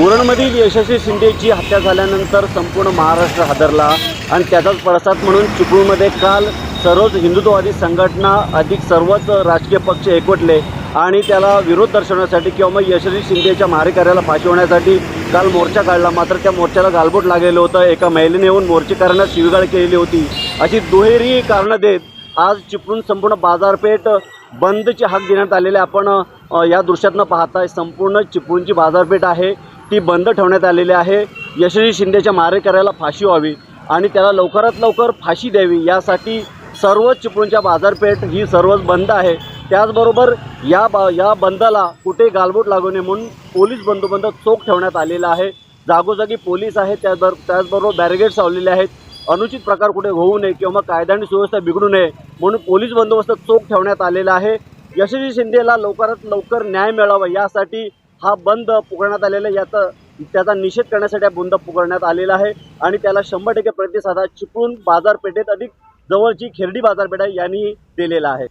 उरणमधील यशस्वी शिंदेची हत्या झाल्यानंतर संपूर्ण महाराष्ट्र हादरला आणि त्याचाच पडसाद म्हणून चिपळूणमध्ये काल सर्वच हिंदुत्ववादी संघटना अधिक सर्वच राजकीय पक्ष एकवटले आणि त्याला विरोध दर्शवण्यासाठी किंवा मग यशस्वी शिंदेच्या मारेकऱ्याला फाशी होण्यासाठी काल मोर्चा काढला. मात्र त्या मोर्चाला गालबोट लागलेलं होतं. एका महिलेने येऊन मोर्चेकऱ्यांना शिवीगाळ केलेली होती. अशी दुहेरी कारणं देत आज चिपळूण संपूर्ण बाजारपेठ बंदचे हाक देण्यात आलेले आपण या दृश्यातनं पाहताय संपूर्ण चिपळूणची बाजारपेठ आहे. ती बंद ठेवण्यात आलेली आहे. यशस्वी शिंदेच्या मारेकऱ्याला फाशी व्हावी आणि त्याला लवकरात लवकर फाशी द्यावी यासाठी सर्वच चिपळूणच्या बाजारपेठ ही सर्वच बंद आहे. त्याचबरोबर या बा या बंदला कुठे गालबोट लागू नये म्हणून पोलीस बंदोबंद चोख ठेवण्यात आलेला आहे. जागोजागी पोलीस आहेत त्याचबरोबर त्याचबरोबर बॅरिगेड्स लावलेले आहेत. अनुचित प्रकार कुठे होऊ नये किंवा मग कायदा आणि सुव्यवस्था बिघडू नये म्हणून पोलीस बंदोबस्त चोख ठेवण्यात आलेला आहे. यशस्वी शिंदेला लवकरात लवकर न्याय मिळावा यासाठी हा बंद पुकारण्यात आलेला आहे. याचा त्याचा निषेध करण्यासाठी हा बंद पुकारण्यात आलेला आहे. आणि त्याला शंभर टक्के प्रतिसाद हा चिपळूण बाजारपेठेत अधिक जवळची खेरडी बाजारपेठ आहे यांनी दिलेला आहे.